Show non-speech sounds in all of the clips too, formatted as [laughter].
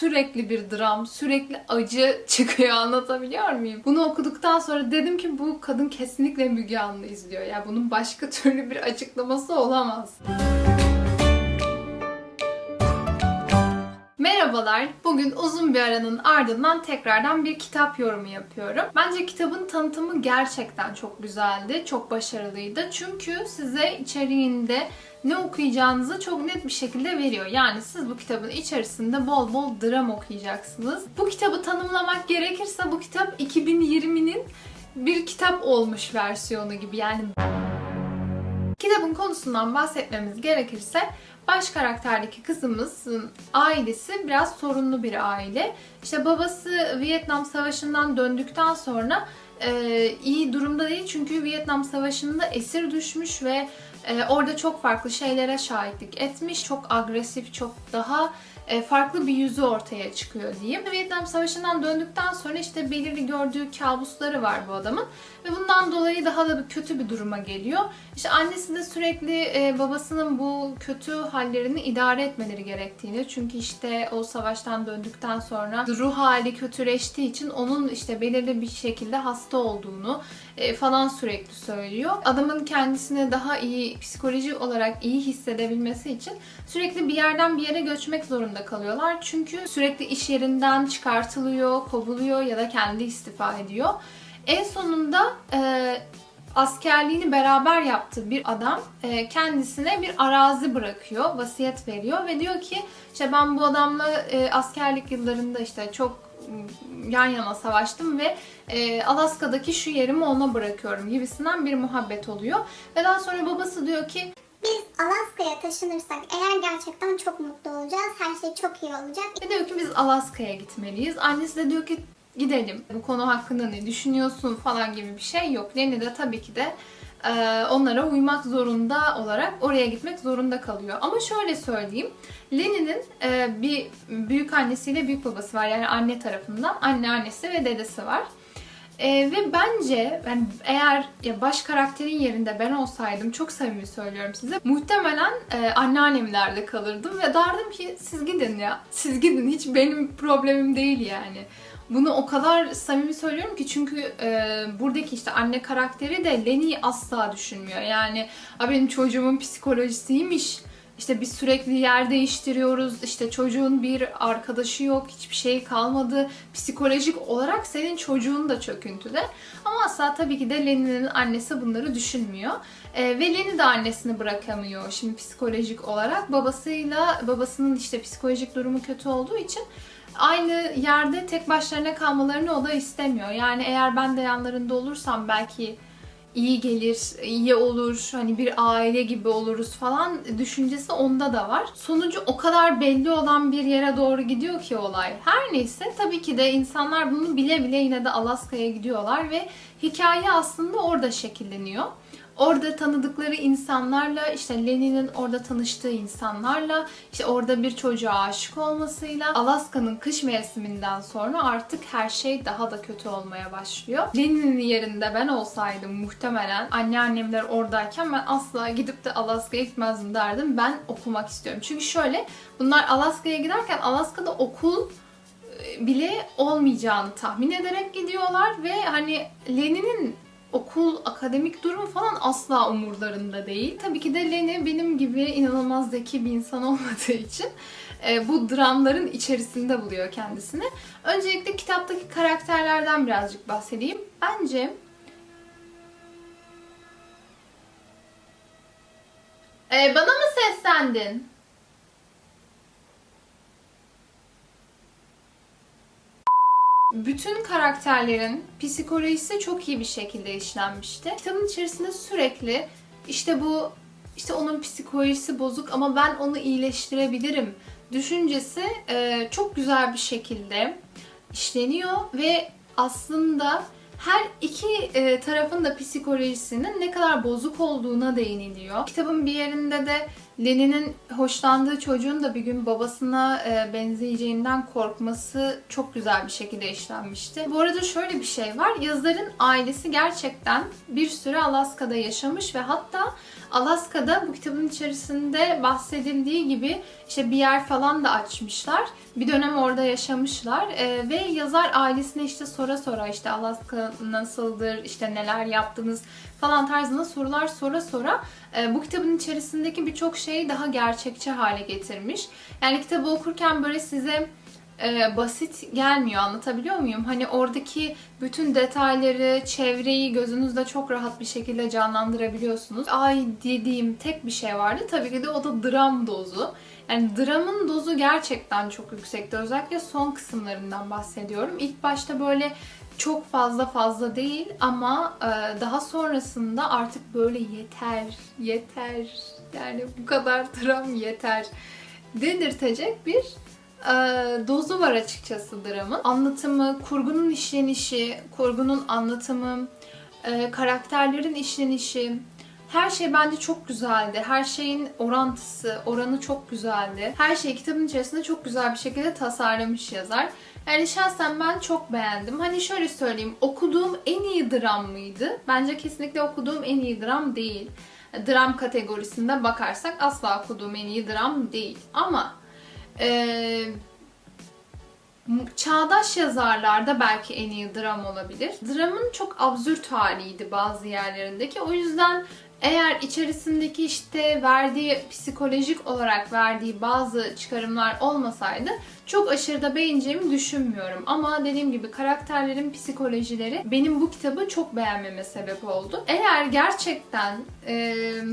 sürekli bir dram, sürekli acı çıkıyor anlatabiliyor muyum? Bunu okuduktan sonra dedim ki bu kadın kesinlikle Müge Anlı izliyor. Ya bunun başka türlü bir açıklaması olamaz. Merhabalar. Bugün uzun bir aranın ardından tekrardan bir kitap yorumu yapıyorum. Bence kitabın tanıtımı gerçekten çok güzeldi, çok başarılıydı. Çünkü size içeriğinde ne okuyacağınızı çok net bir şekilde veriyor. Yani siz bu kitabın içerisinde bol bol dram okuyacaksınız. Bu kitabı tanımlamak gerekirse bu kitap 2020'nin bir kitap olmuş versiyonu gibi. Yani Kitabın konusundan bahsetmemiz gerekirse baş karakterdeki kızımızın ailesi biraz sorunlu bir aile. İşte babası Vietnam Savaşı'ndan döndükten sonra e, iyi durumda değil çünkü Vietnam Savaşı'nda esir düşmüş ve e, orada çok farklı şeylere şahitlik etmiş. Çok agresif, çok daha farklı bir yüzü ortaya çıkıyor diyeyim. Vietnam Savaşı'ndan döndükten sonra işte belirli gördüğü kabusları var bu adamın ve bundan dolayı daha da bir kötü bir duruma geliyor. İşte annesi de sürekli e, babasının bu kötü hallerini idare etmeleri gerektiğini çünkü işte o savaştan döndükten sonra ruh hali kötüleştiği için onun işte belirli bir şekilde hasta olduğunu e, falan sürekli söylüyor. Adamın kendisine daha iyi psikolojik olarak iyi hissedebilmesi için sürekli bir yerden bir yere göçmek zorunda kalıyorlar. Çünkü sürekli iş yerinden çıkartılıyor, kovuluyor ya da kendi istifa ediyor. En sonunda e, askerliğini beraber yaptığı bir adam e, kendisine bir arazi bırakıyor, vasiyet veriyor ve diyor ki işte ben bu adamla e, askerlik yıllarında işte çok yan yana savaştım ve e, Alaska'daki şu yerimi ona bırakıyorum gibisinden bir muhabbet oluyor. Ve daha sonra babası diyor ki Biz Alaska'ya taşınırsak eğer gerçekten çok mutlu olacağız. Her şey çok iyi olacak. ve diyor ki biz Alaska'ya gitmeliyiz. Annesi de diyor ki gidelim. Bu konu hakkında ne düşünüyorsun falan gibi bir şey yok. Leni de tabii ki de e, onlara uymak zorunda olarak oraya gitmek zorunda kalıyor. Ama şöyle söyleyeyim. Leni'nin e, bir büyük annesiyle büyük babası var. Yani anne tarafından anneannesi ve dedesi var. E, ve bence yani eğer ya baş karakterin yerinde ben olsaydım çok samimi söylüyorum size muhtemelen e, anneannemlerde kalırdım ve derdim ki siz gidin ya siz gidin hiç benim problemim değil yani. Bunu o kadar samimi söylüyorum ki çünkü e, buradaki işte anne karakteri de Leni'yi asla düşünmüyor. Yani "A, benim çocuğumun psikolojisiymiş. İşte biz sürekli yer değiştiriyoruz. İşte çocuğun bir arkadaşı yok, hiçbir şey kalmadı. Psikolojik olarak senin çocuğun da çöküntüde. Ama asla tabii ki de Leni'nin annesi bunları düşünmüyor. E, ve Leni de annesini bırakamıyor şimdi psikolojik olarak. Babasıyla, babasının işte psikolojik durumu kötü olduğu için aynı yerde tek başlarına kalmalarını o da istemiyor. Yani eğer ben de yanlarında olursam belki iyi gelir, iyi olur, hani bir aile gibi oluruz falan düşüncesi onda da var. Sonucu o kadar belli olan bir yere doğru gidiyor ki olay. Her neyse tabii ki de insanlar bunu bile bile yine de Alaska'ya gidiyorlar ve hikaye aslında orada şekilleniyor. Orada tanıdıkları insanlarla, işte Lenin'in orada tanıştığı insanlarla, işte orada bir çocuğa aşık olmasıyla Alaska'nın kış mevsiminden sonra artık her şey daha da kötü olmaya başlıyor. Lenin'in yerinde ben olsaydım muhtemelen anneannemler oradayken ben asla gidip de Alaska'ya gitmezdim derdim. Ben okumak istiyorum. Çünkü şöyle bunlar Alaska'ya giderken Alaska'da okul e, bile olmayacağını tahmin ederek gidiyorlar ve hani Lenin'in okul, akademik durum falan asla umurlarında değil. Tabii ki de Leni benim gibi inanılmaz zeki bir insan [laughs] olmadığı için e, bu dramların içerisinde buluyor kendisini. Öncelikle kitaptaki karakterlerden birazcık bahsedeyim. Bence E, bana mı seslendin? Bütün karakterlerin psikolojisi çok iyi bir şekilde işlenmişti. Kitabın içerisinde sürekli işte bu işte onun psikolojisi bozuk ama ben onu iyileştirebilirim düşüncesi e, çok güzel bir şekilde işleniyor ve aslında her iki e, tarafın da psikolojisinin ne kadar bozuk olduğuna değiniliyor. Kitabın bir yerinde de Lenin'in hoşlandığı çocuğun da bir gün babasına e, benzeyeceğinden korkması çok güzel bir şekilde işlenmişti. Bu arada şöyle bir şey var. Yazarın ailesi gerçekten bir süre Alaska'da yaşamış ve hatta Alaska'da bu kitabın içerisinde bahsedildiği gibi işte bir yer falan da açmışlar. Bir dönem orada yaşamışlar Ee, ve yazar ailesine işte sora sora işte Alaska nasıldır, işte neler yaptınız falan tarzında sorular sora sora e, bu kitabın içerisindeki birçok şeyi daha gerçekçi hale getirmiş. Yani kitabı okurken böyle size e, basit gelmiyor anlatabiliyor muyum? Hani oradaki bütün detayları, çevreyi gözünüzde çok rahat bir şekilde canlandırabiliyorsunuz. Ay dediğim tek bir şey vardı. Tabii ki de o da dram dozu. Yani dramın dozu gerçekten çok yüksekti. Özellikle son kısımlarından bahsediyorum. İlk başta böyle çok fazla fazla değil ama e, daha sonrasında artık böyle yeter, yeter. Yani bu kadar [laughs] dram yeter dedirtecek bir e, dozu var açıkçası dramın. Anlatımı, kurgunun işlenişi, kurgunun anlatımı, e, karakterlerin işlenişi, her şey bence çok güzeldi. Her şeyin orantısı, oranı çok güzeldi. Her şey kitabın içerisinde çok güzel bir şekilde tasarlamış yazar. Yani şahsen ben çok beğendim. Hani şöyle söyleyeyim, okuduğum en iyi dram mıydı? Bence kesinlikle okuduğum en iyi dram değil. Dram kategorisinde bakarsak asla okuduğum en iyi dram değil. Ama eee çağdaş yazarlarda belki en iyi dram olabilir. Dramın çok absürt haliydi bazı yerlerindeki. O yüzden eğer içerisindeki işte verdiği psikolojik olarak verdiği bazı çıkarımlar olmasaydı çok aşırı da beğeneceğimi düşünmüyorum. Ama dediğim gibi karakterlerin psikolojileri benim bu kitabı çok beğenmeme sebep oldu. Eğer gerçekten eee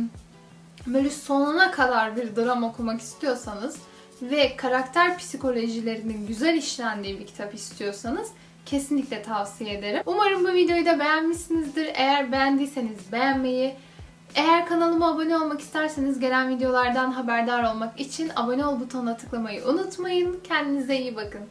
böyle sonuna kadar bir dram okumak istiyorsanız ve karakter psikolojilerinin güzel işlendiği bir kitap istiyorsanız kesinlikle tavsiye ederim. Umarım bu videoyu da beğenmişsinizdir. Eğer beğendiyseniz beğenmeyi, eğer kanalıma abone olmak isterseniz gelen videolardan haberdar olmak için abone ol butonuna tıklamayı unutmayın. Kendinize iyi bakın.